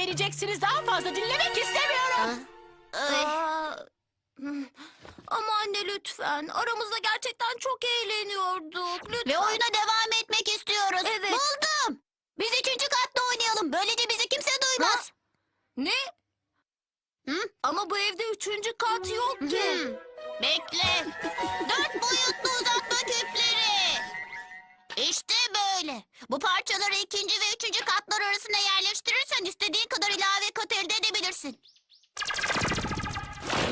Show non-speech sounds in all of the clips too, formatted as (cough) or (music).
vereceksiniz. Daha fazla dinlemek istemiyorum. Ama anne lütfen. Aramızda gerçekten çok eğleniyorduk. Lütfen. Ve oyuna devam etmek istiyoruz. Evet. Buldum. Biz üçüncü katta oynayalım. Böylece bizi kimse duymaz. Ne? Hı? Ama bu evde üçüncü kat yok ki. Bekle. (laughs) Dört boyutlu küpleri. İşte böyle. Bu parçaları ikinci ve üçüncü katlar arasına yerleştirirsen istediğin kadar ilave kat elde edebilirsin.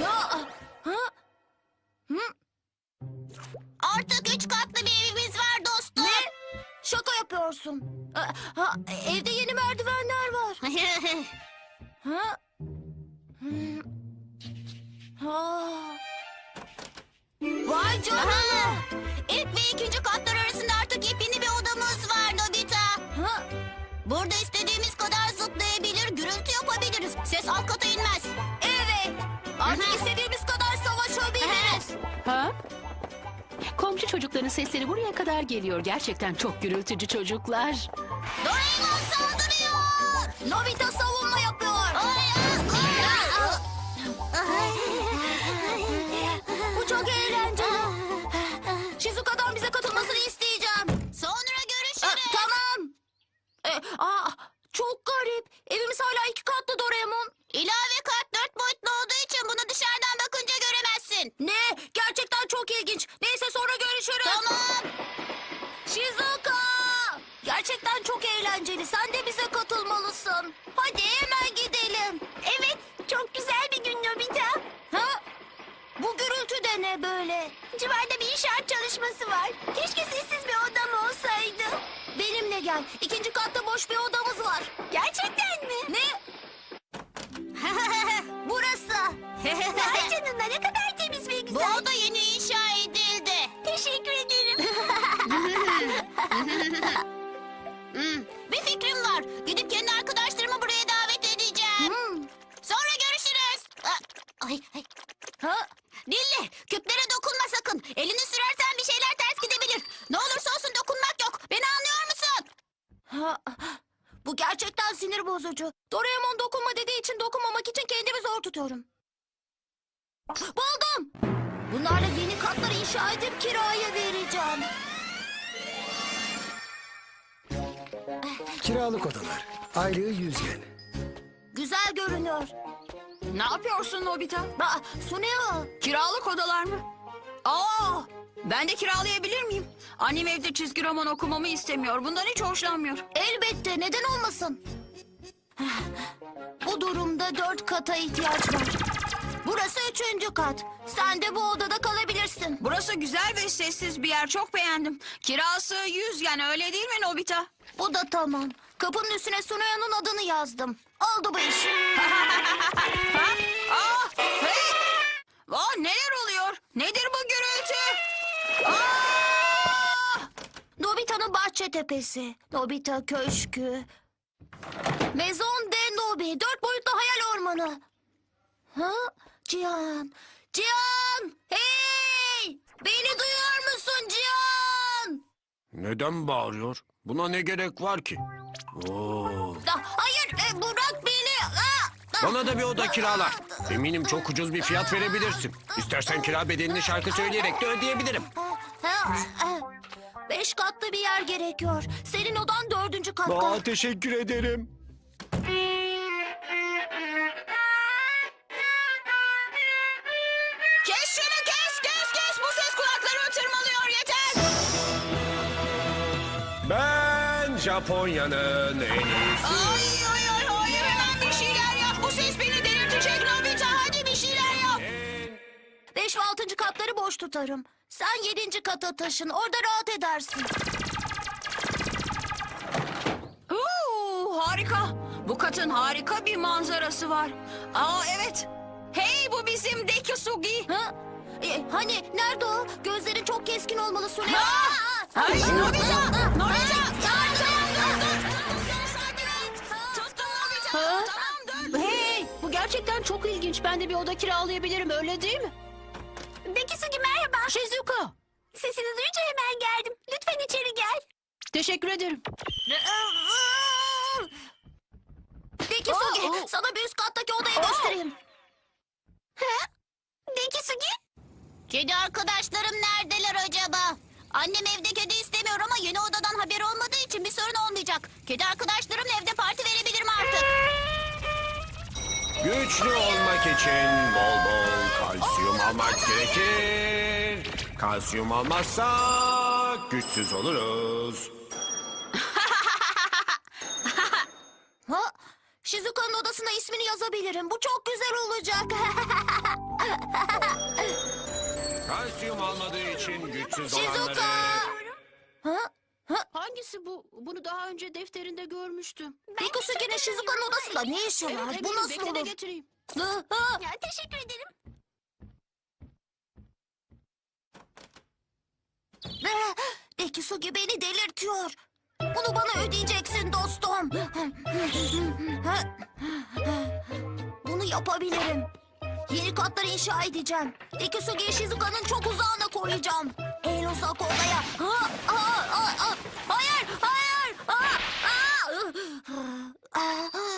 Ya, ha? Artık üç katlı bir evimiz var dostum. Ne? Şaka yapıyorsun. Ha, ha, evde yeni merdivenler var. (laughs) Ha? Hmm. Ha. Vay canına. İlk ve ikinci katlar arasında artık yepyeni bir odamız var Nobita. Ha? Burada istediğimiz kadar zıplayabilir, gürültü yapabiliriz. Ses alt kata inmez. Evet. Artık istediğimiz kadar savaşabiliriz. Ha? Komşu çocukların sesleri buraya kadar geliyor. Gerçekten çok gürültücü çocuklar. Doraemon saldırıyor. Nobita savunma aa, çok garip. Evimiz hala iki katlı Doraemon. İlave kat dört boyutlu olduğu için bunu dışarıdan bakınca göremezsin. Ne? Gerçekten çok ilginç. Neyse sonra görüşürüz. Tamam. Shizuka! Gerçekten çok eğlenceli. Sen de bize katılmalısın. Hadi hemen gidelim. Evet, çok güzel bir gün Nobita. Ha? Bu gürültü de ne böyle? Civarda bir inşaat çalışması var. Keşke sessiz bir odam olsaydı. Benimle gel. İkinci katta boş bir odamız var. Gerçekten mi? Ne? (laughs) Burası. (laughs) Vay canına ne kadar temiz ve Bu oda yeni kendimi zor tutuyorum. Buldum. Bunlarla yeni katlar inşa edip kiraya vereceğim. Kiralık odalar. Aylığı 100 yen. Güzel görünüyor. Ne yapıyorsun Nobita? Aa, Suneo. Kiralık odalar mı? Aa, ben de kiralayabilir miyim? Annem evde çizgi roman okumamı istemiyor. Bundan hiç hoşlanmıyor. Elbette neden olmasın? Bu durumda dört kata ihtiyaç var. Burası üçüncü kat. Sen de bu odada kalabilirsin. Burası güzel ve sessiz bir yer. Çok beğendim. Kirası 100 yani öyle değil mi Nobita? Bu da tamam. Kapının üstüne Suneo'nun adını yazdım. Oldu bu iş. Ha? (laughs) Aa, hey! Aa, neler oluyor? Nedir bu gürültü? Aa! Nobita'nın bahçe tepesi. Nobita köşkü. Maison de Nobi. Dört boyutlu hayal ormanı. Ha? Cihan. Cihan! Hey! Beni duyuyor musun Cihan? Neden bağırıyor? Buna ne gerek var ki? Oo. Da, hayır e, bırak beni. Aa, da- Bana da bir oda kirala. Eminim çok ucuz bir fiyat verebilirsin. İstersen kira bedelini şarkı söyleyerek de ödeyebilirim. Ha, ha. Beş katlı bir yer gerekiyor. Senin odan dördüncü katta. Aa, teşekkür ederim. Kes şunu kes kes kes. Bu ses kulaklarımı tırmalıyor yeter. Ben Japonya'nın en iyisi. Ay ay ay hayır hemen bir şeyler yap. Bu ses beni delirtecek Nobita. Hadi bir şeyler yap. Beş ve altıncı katları boş tutarım. Sen yedinci kata taşın. Orada rahat edersin. Oo, harika. Bu katın harika bir manzarası var. Aa evet. Hey bu bizim Dekisugi. Ha? E, hani nerede o? Gözlerin çok keskin olmalı Sune. Ha! Aa! Ay, Aa! Nobita! Aa! Nobita! Tamam, tamam, dur, dur. Tuttum Nobita. Ha? Tamam dur. Hey, bu gerçekten çok ilginç. Ben de bir oda kiralayabilirim, öyle değil mi? Bekisugi merhaba. Shizuka, Sesini duyunca hemen geldim. Lütfen içeri gel. teşekkür ederim. Peki Dekisugi sana bir üst kattaki odayı göstereyim. Dekisugi? Kedi arkadaşlarım neredeler acaba? Annem evde kedi istemiyor ama yeni odadan haber olmadığı için bir sorun olmayacak. Kedi arkadaşlarımla Güçlü olmak için bol bol kalsiyum almak gerekir. Kalsiyum almazsak güçsüz oluruz. (laughs) Ha? Shizuka'nın odasına ismini yazabilirim. Bu çok güzel olacak. (laughs) Kalsiyum almadığı için güçsüz Shizuka! olanları... Ha? Hangisi bu? Bunu daha önce defterinde görmüştüm. Dekisugi'nin Shizuka'nın odasında ne işi var? Evet, Bu eminim. nasıl Bekle de olur? getireyim. Ha, ha. Ya teşekkür ederim. Eh, Dekisugi beni delirtiyor. Bunu bana ödeyeceksin dostum. Bunu yapabilirim. Yeni katlar inşa edeceğim. Dekisugi'yi Shizuka'nın çok uzağına koyacağım. En uzak odaya. Ha, ha, ha, ha. Hayır, hayır. Ha, ha. Ah, ah.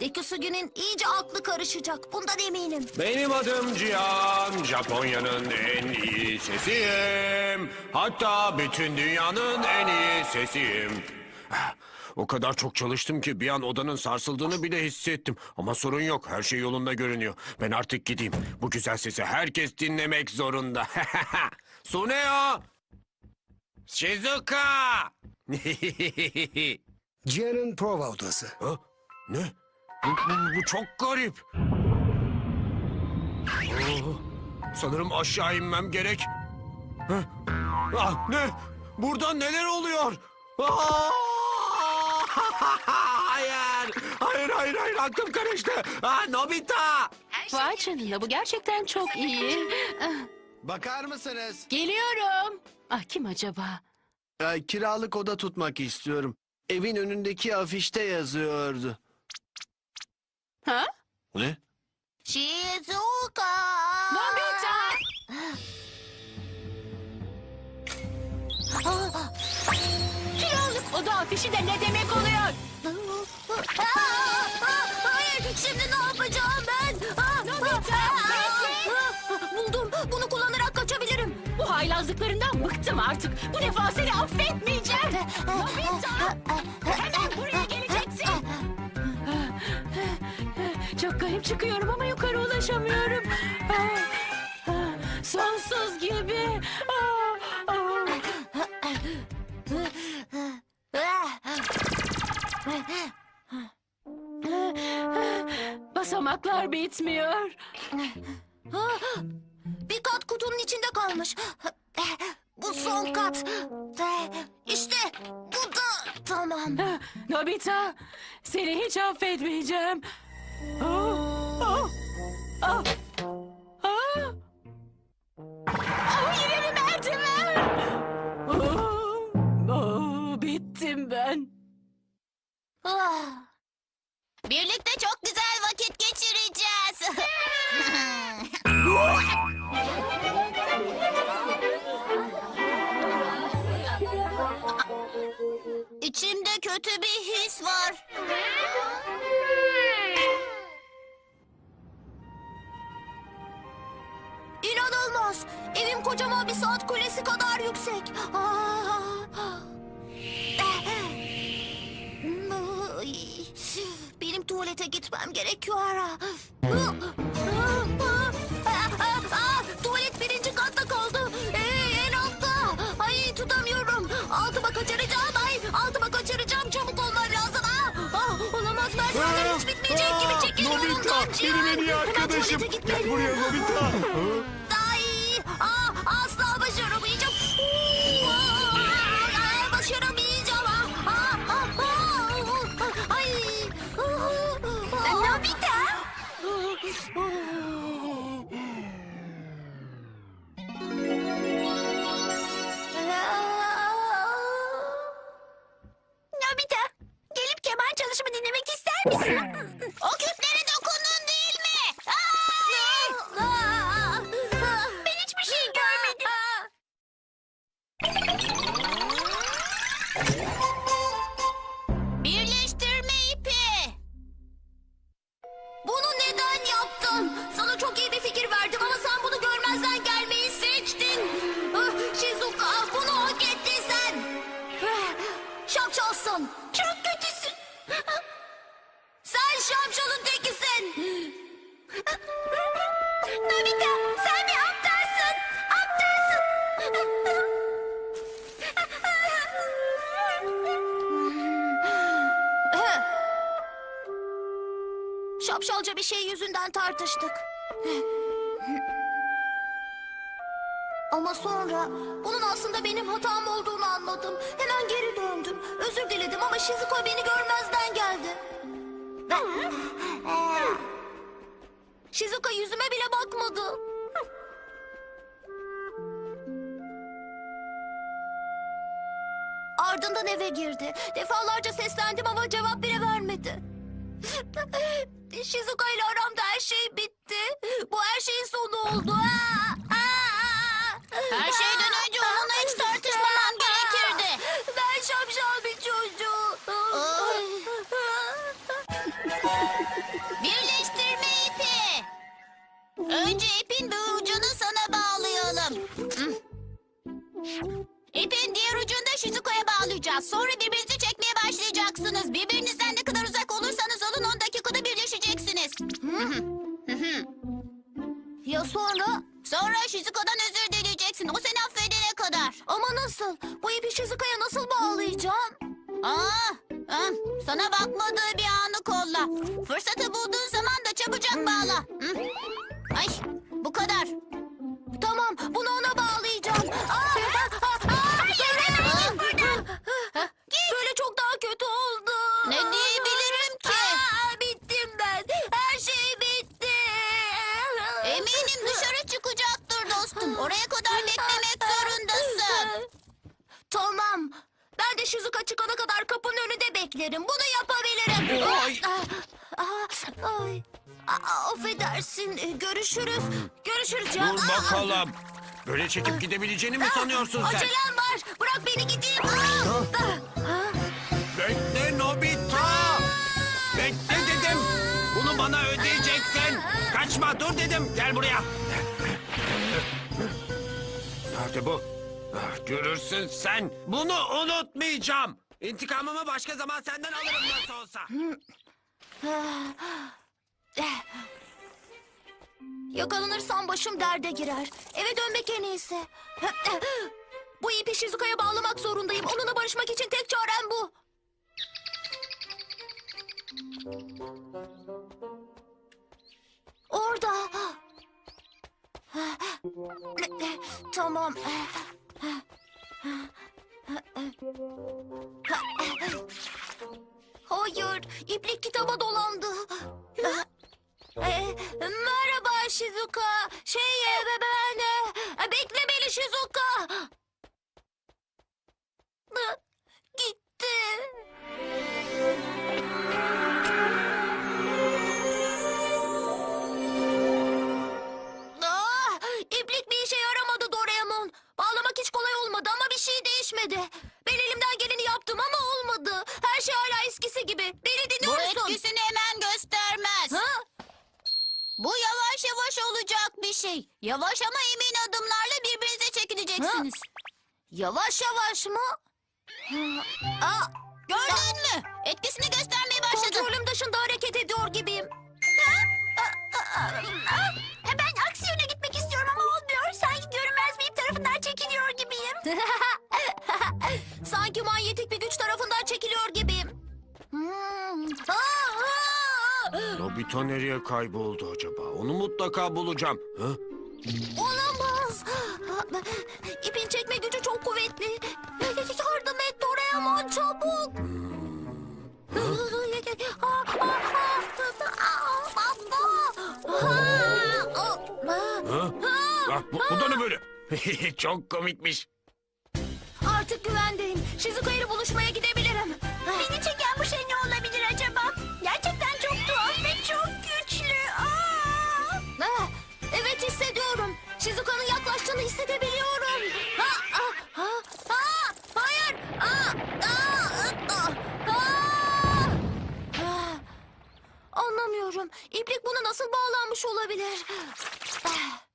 Dekisugi'nin iyice aklı karışacak. Bundan eminim. Benim adım Cihan, Japonya'nın en iyi sesiyim. Hatta bütün dünyanın en iyi sesiyim. O kadar çok çalıştım ki bir an odanın sarsıldığını bile hissettim. Ama sorun yok, her şey yolunda görünüyor. Ben artık gideyim. Bu güzel sesi herkes dinlemek zorunda. (laughs) Suneo! Shizuka! (laughs) Cihan'ın prova odası. Ha? Ne? Bu, bu- bu çok garip. Oo, sanırım aşağı inmem gerek. Ha? Ah, ne? Burada neler oluyor? Aa! (laughs) Hayır! Hayır, hayır, hayır. Aklım karıştı. Ah, Nobita! Vay canına bu gerçekten çok iyi. Ah, Bakar mısınız? Geliyorum. Ah kim acaba? Ee, kiralık oda tutmak istiyorum. Evin önündeki afişte yazıyordu. Ha? Ne? Shizuka. Nobita! Oda afişi de ne demek oluyor? Aa, aa, Hayır, şimdi ne yapacağım ben? Aa, Nobita, aa, bekle. aa, Buldum, bunu kullanarak kaçabilirim. Bu haylazlıklarından bıktım artık. Bu defa seni affetmeyeceğim. Nobita! Hemen buraya geleceksin. Çok garip çıkıyorum ama yukarı ulaşamıyorum. Sonsuz gibi. Basamaklar bitmiyor. Bir kat kutunun içinde kalmış. Bu son kat. İşte bu da tamam. Nobita, seni hiç affetmeyeceğim. Oh, oh, tuvalete gitmem gerekiyor. Tuvalet birinci katta kaldı. Ee, en altta. Ay tutamıyorum. Altıma kaçıracağım. Ay altıma kaçıracağım. Çabuk olmam lazım. Ah, ah, olamaz merdivenler hiç bitmeyecek gibi çekil yolundan. Cihan. Hemen tuvalete gitmeliyim. Nobita. (laughs) dinlemek (laughs) şapşalın tekisin. Nobita sen bir aptalsın. Aptalsın. Şapşalca bir şey yüzünden tartıştık. Ama sonra bunun aslında benim hatam olduğunu anladım. Hemen geri döndüm. Özür diledim ama Shizuko beni görmezden geldi. Shizuka yüzüme bile bakmadı. Ardından eve girdi. Defalarca seslendim ama cevap bile vermedi. Shizuka ile aramda her şey bitti. Bu her şeyin sonu oldu. Her şeyden önce Önce ipin bir ucunu sana bağlayalım. Hı. İpin diğer ucunu da Shizuko'ya bağlayacağız. Sonra birbirinizi çekmeye başlayacaksınız. Birbirinizden ne kadar uzak olursanız olun 10 dakikada birleşeceksiniz. Ya sonra? Sonra Shizuko'dan özür dileyeceksin. O seni affedene kadar. Ama nasıl? Bu ipi Shizuka'ya nasıl bağlayacağım? Aa, hı, sana bakmadığı bir anı kolla. Fırsatı bulduğun zaman da çabucak bağla. Hı. Ay, bu kadar. Tamam, bunu ona bağlayacağım. Aa, Hayır, hemen git buradan. Böyle çok daha kötü oldu. Ne diyebilirim ki? Aa, bittim ben. Her şey bitti. Eminim dışarı çıkacaktır dostum. Oraya kadar beklemek zorundasın. Tamam. Ben de Shizuka çıkana kadar kapının önünde beklerim. Bunu yapabilirim. Ay. Aa, Ay. Aa, affedersin. Görüşürüz. Görüşürüz. Dur bakalım. Böyle çekip gidebileceğini mi sanıyorsun sen? Acelem var. Bırak beni gideyim. Aa, aa. Bekle Nobita. Bekle dedim. Bunu bana ödeyeceksin. Kaçma dur dedim. Gel buraya. Nerede bu? Ah, Görürsün sen. Bunu unutmayacağım. İntikamımı başka zaman senden alırım nasıl olsa. Yakalanırsam başım derde girer. Eve dönmek en iyisi. Bu ipi Shizuka'ya bağlamak zorundayım. Onunla barışmak için tek çarem bu. Orada. Tamam. Hayır, iplik kitaba dolandı. Ee, merhaba Shizuka. Şey e, be- ben... e, bekle beni Shizuka. Gitti. Yavaş ama emin adımlarla birbirinize çekileceksiniz. Yavaş yavaş mı? Aa, Gördün mü? Etkisini göstermeye başladı. kontrolüm dışında hareket ediyor gibiyim. Ben aksi yöne gitmek istiyorum ama olmuyor. Sanki görünmez bir ip tarafından çekiliyor gibiyim. (laughs) Sanki manyetik bir güç tarafından çekiliyor gibiyim. Hmm. Aa, aa! Nobita nereye kayboldu acaba? Onu mutlaka bulacağım. Ha? Olamaz. İpin çekme gücü çok kuvvetli. Yardım et Doraemon çabuk. Ha? Ah, bu, bu da ne böyle? (laughs) Çok komikmiş. Artık güvendeyim. Shizuka ile buluşmaya gidebilirim. Shizuka'nın yaklaştığını hissedebiliyorum. Ha, ha, ha, ha, hayır. Aa, aa, aa, aa. Ah, Anlamıyorum. İplik buna nasıl bağlanmış olabilir? Ah.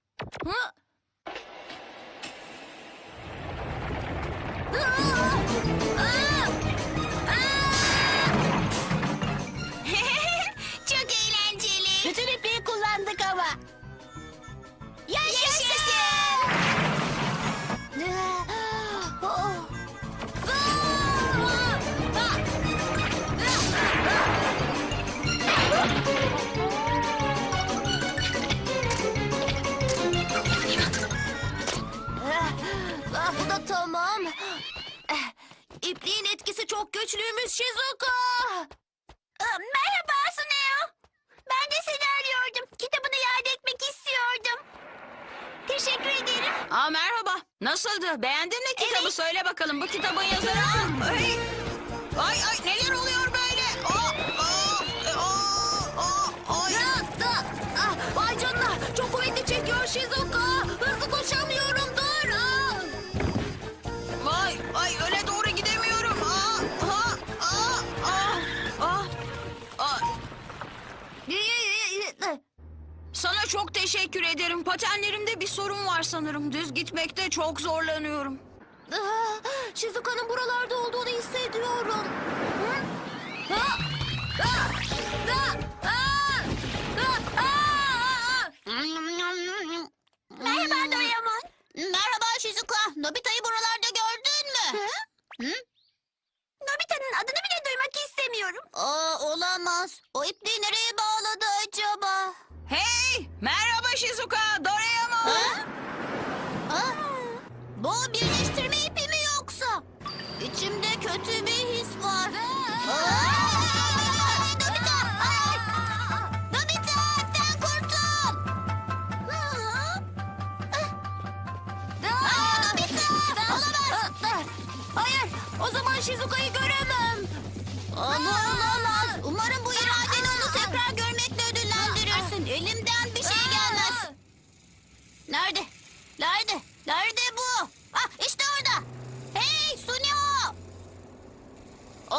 Nasıldı? Beğendin mi kitabı? Söyle bakalım bu kitabın yazarı. Aa, Ay, ay, ay neler oluyor teşekkür ederim. Patenlerimde bir sorun var sanırım. Düz gitmekte çok zorlanıyorum. Ah, Shizuka'nın buralarda olduğunu hissediyorum. Hı? Ha? Ah! Ah! Ah! Ah! Ah! Merhaba Doraemon. Merhaba Shizuka. Nobita'yı buralarda gördün mü? Hı? Nobita'nın adını bile duymak istemiyorum. Aa, olamaz. O ipliği nereye bağladı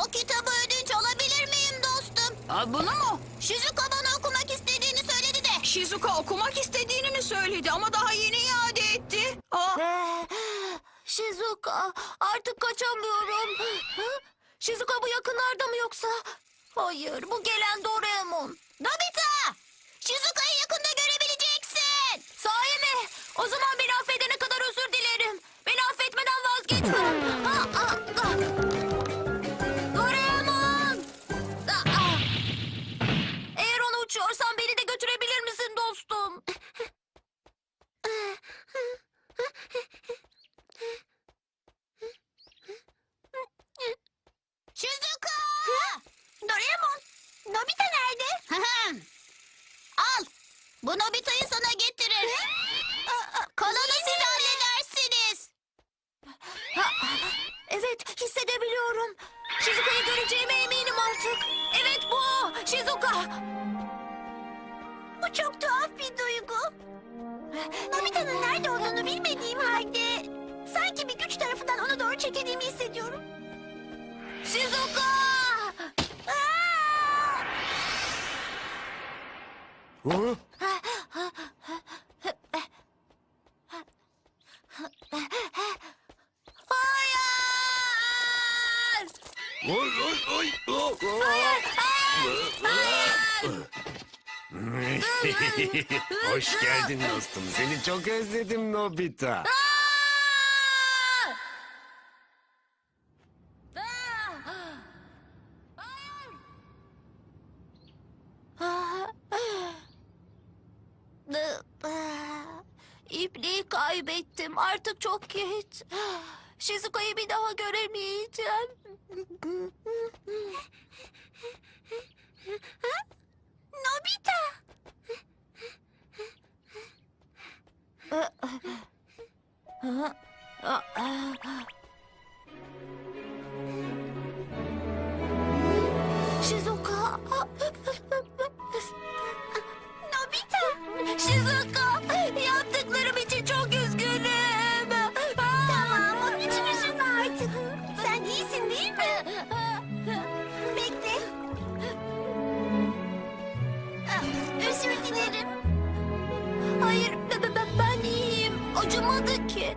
O kitabı ödünç alabilir miyim dostum? Aa, bunu mu? Shizuka bana okumak istediğini söyledi de. Shizuka okumak istediğini mi söyledi ama daha yeni iade etti. Aa, Eh, Shizuka, artık kaçamıyorum. Hı? Shizuka bu yakınlarda mı yoksa? Hayır, bu gelen Doraemon. Nobita! Shizuka'yı yakında görebileceksin. Sahi mi? O zaman beni affedene kadar Nobita'yı sana getirir. Kalanı siz halledersiniz. Ha, evet, hissedebiliyorum. Shizuka'yı göreceğime eminim artık. Evet bu, Shizuka. Bu çok tuhaf bir duygu. Nobita'nın nerede olduğunu bilmediğim halde... ...sanki bir güç tarafından ona doğru çekildiğimi hissediyorum. Shizuka! Aa! Hı? Hayır! Oy, oy, oy, oh, oh. Hoş geldin dostum. Seni çok özledim Nobita. İpliği kaybettim. Artık çok geç. Shizuka'yı bir daha göremeyeceğim. Nobita. Shizuka. Nobita. Shizuka. Yaptıklarım için çok üzgünüm. Tamam, onun için üzülme artık. Sen iyisin değil mi? Bekle. Özür dilerim. Hayır. Acımadı ki.